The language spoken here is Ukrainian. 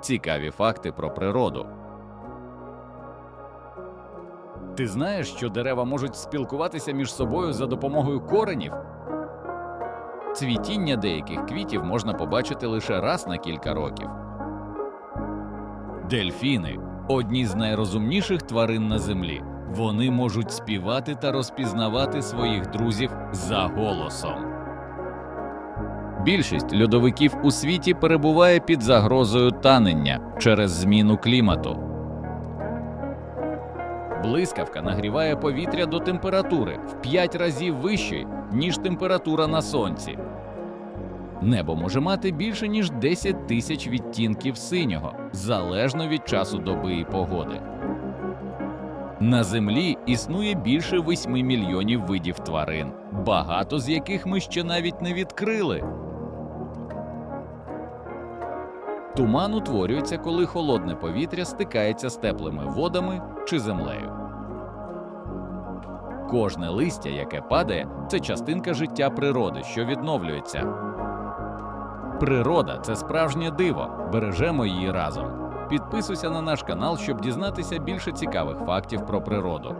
Цікаві факти про природу. Ти знаєш, що дерева можуть спілкуватися між собою за допомогою коренів? Цвітіння деяких квітів можна побачити лише раз на кілька років. Дельфіни одні з найрозумніших тварин на землі. Вони можуть співати та розпізнавати своїх друзів за голосом. Більшість льодовиків у світі перебуває під загрозою танення через зміну клімату. Блискавка нагріває повітря до температури в 5 разів вищої, ніж температура на сонці. Небо може мати більше ніж 10 тисяч відтінків синього, залежно від часу доби і погоди. На землі існує більше 8 мільйонів видів тварин, багато з яких ми ще навіть не відкрили. Туман утворюється, коли холодне повітря стикається з теплими водами чи землею. Кожне листя, яке падає, це частинка життя природи, що відновлюється. Природа це справжнє диво. Бережемо її разом. Підписуйся на наш канал, щоб дізнатися більше цікавих фактів про природу.